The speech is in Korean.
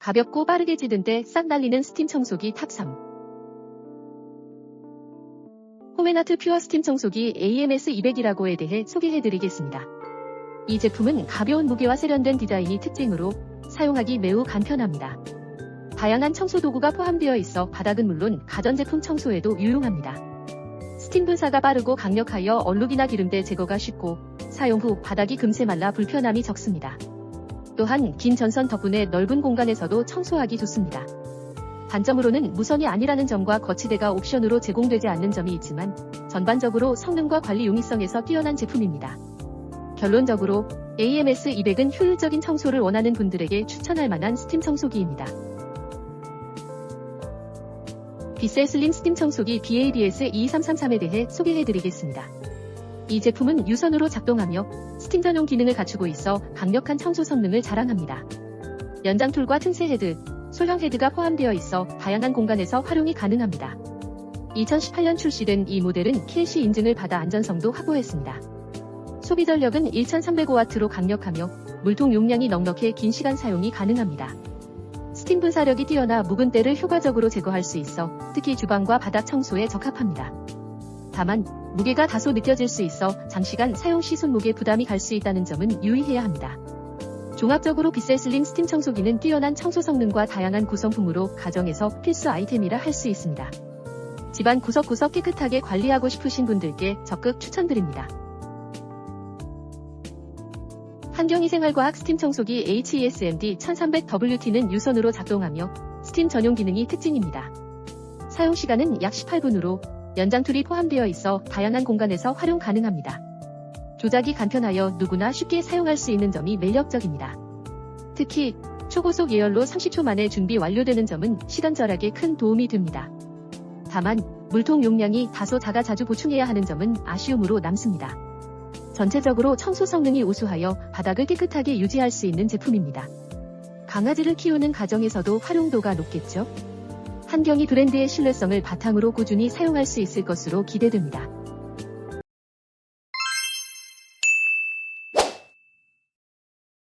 가볍고 빠르게 지든데 싹 날리는 스팀 청소기 탑3. 호메나트 퓨어 스팀 청소기 AMS 200이라고에 대해 소개해드리겠습니다. 이 제품은 가벼운 무게와 세련된 디자인이 특징으로 사용하기 매우 간편합니다. 다양한 청소 도구가 포함되어 있어 바닥은 물론 가전제품 청소에도 유용합니다. 스팀 분사가 빠르고 강력하여 얼룩이나 기름때 제거가 쉽고 사용 후 바닥이 금세 말라 불편함이 적습니다. 또한 긴 전선 덕분에 넓은 공간에서도 청소하기 좋습니다. 단점으로는 무선이 아니라는 점과 거치대가 옵션으로 제공되지 않는 점이 있지만 전반적으로 성능과 관리 용이성에서 뛰어난 제품입니다. 결론적으로 AMS 200은 효율적인 청소를 원하는 분들에게 추천할 만한 스팀 청소기입니다. 비셀 슬림 스팀 청소기 BABS 2333에 대해 소개해드리겠습니다. 이 제품은 유선으로 작동하며 스팀 전용 기능을 갖추고 있어 강력한 청소 성능을 자랑합니다. 연장 툴과 틈새 헤드, 소형 헤드가 포함되어 있어 다양한 공간에서 활용이 가능합니다. 2018년 출시된 이 모델은 KC 인증을 받아 안전성도 확보했습니다. 소비 전력은 1300W로 강력하며 물통 용량이 넉넉해 긴 시간 사용이 가능합니다. 스팀 분사력이 뛰어나 묵은 때를 효과적으로 제거할 수 있어 특히 주방과 바닥 청소에 적합합니다. 다만 무게가 다소 느껴질 수 있어 장시간 사용 시 손목에 부담이 갈 수 있다는 점은 유의해야 합니다. 종합적으로 비셀 슬림 스팀 청소기는 뛰어난 청소 성능과 다양한 구성품으로 가정에서 필수 아이템이라 할 수 있습니다. 집안 구석구석 깨끗하게 관리하고 싶으신 분들께 적극 추천드립니다. 환경위생활과학 스팀 청소기 HESMD 1300WT는 유선으로 작동하며 스팀 전용 기능이 특징입니다. 사용 시간은 약 18분으로 연장 툴이 포함되어 있어 다양한 공간에서 활용 가능합니다. 조작이 간편하여 누구나 쉽게 사용할 수 있는 점이 매력적입니다. 특히 초고속 예열로 30초 만에 준비 완료되는 점은 시간 절약에 큰 도움이 됩니다. 다만 물통 용량이 다소 작아 자주 보충해야 하는 점은 아쉬움으로 남습니다. 전체적으로 청소 성능이 우수하여 바닥을 깨끗하게 유지할 수 있는 제품입니다. 강아지를 키우는 가정에서도 활용도가 높겠죠? 한경이 브랜드의 신뢰성을 바탕으로 꾸준히 사용할 수 있을 것으로 기대됩니다.